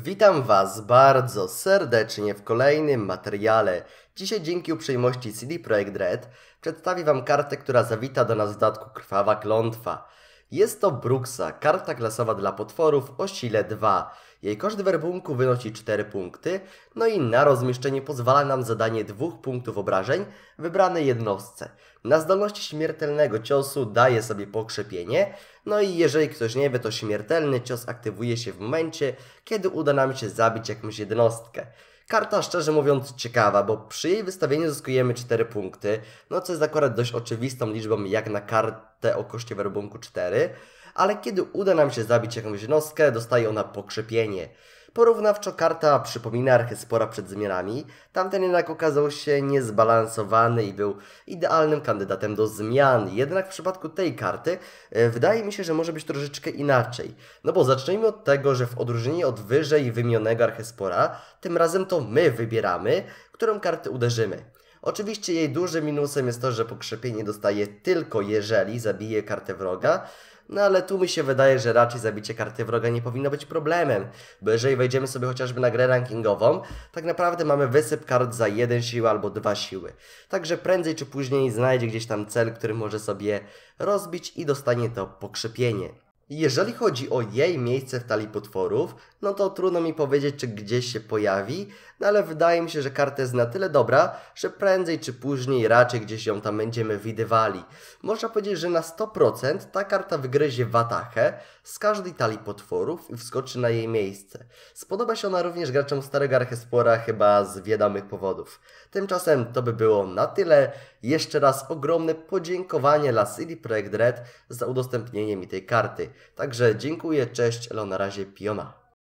Witam Was bardzo serdecznie w kolejnym materiale. Dzisiaj dzięki uprzejmości CD Projekt Red przedstawię Wam kartę, która zawita do nas w dodatku Krwawa Klątwa. Jest to Bruxa, karta klasowa dla potworów o sile 2. Jej koszt werbunku wynosi 4 punkty, no i na rozmieszczenie pozwala nam zadanie dwóch punktów obrażeń wybranej jednostce. Na zdolności śmiertelnego ciosu daje sobie pokrzepienie, no i jeżeli ktoś nie wie, to śmiertelny cios aktywuje się w momencie, kiedy uda nam się zabić jakąś jednostkę. Karta szczerze mówiąc ciekawa, bo przy jej wystawieniu zyskujemy 4 punkty, no co jest akurat dość oczywistą liczbą jak na kartę o koszcie werbunku 4, ale kiedy uda nam się zabić jakąś jednostkę, dostaje ona pokrzepienie. Porównawczo karta przypomina Archespora przed zmianami, tamten jednak okazał się niezbalansowany i był idealnym kandydatem do zmian. Jednak w przypadku tej karty e, wydaje mi się, że może być troszeczkę inaczej. No bo zacznijmy od tego, że w odróżnieniu od wyżej wymienionego Archespora, tym razem to my wybieramy, którą kartę uderzymy. Oczywiście jej dużym minusem jest to, że pokrzepienie dostaje tylko jeżeli zabije kartę wroga, no ale tu mi się wydaje, że raczej zabicie karty wroga nie powinno być problemem, bo jeżeli wejdziemy sobie chociażby na grę rankingową, tak naprawdę mamy wysyp kart za jeden siły albo dwa siły. Także prędzej czy później znajdzie gdzieś tam cel, który może sobie rozbić i dostanie to pokrzepienie. Jeżeli chodzi o jej miejsce w talii potworów, no to trudno mi powiedzieć, czy gdzieś się pojawi, no ale wydaje mi się, że karta jest na tyle dobra, że prędzej czy później raczej gdzieś ją tam będziemy widywali. Można powiedzieć, że na 100% ta karta wygryzie watachę z każdej talii potworów i wskoczy na jej miejsce. Spodoba się ona również graczom Starego Archespora chyba z wiadomych powodów. Tymczasem to by było na tyle. Jeszcze raz ogromne podziękowanie dla CD Projekt Red za udostępnienie mi tej karty. Także dziękuję, cześć, elo na razie, piona.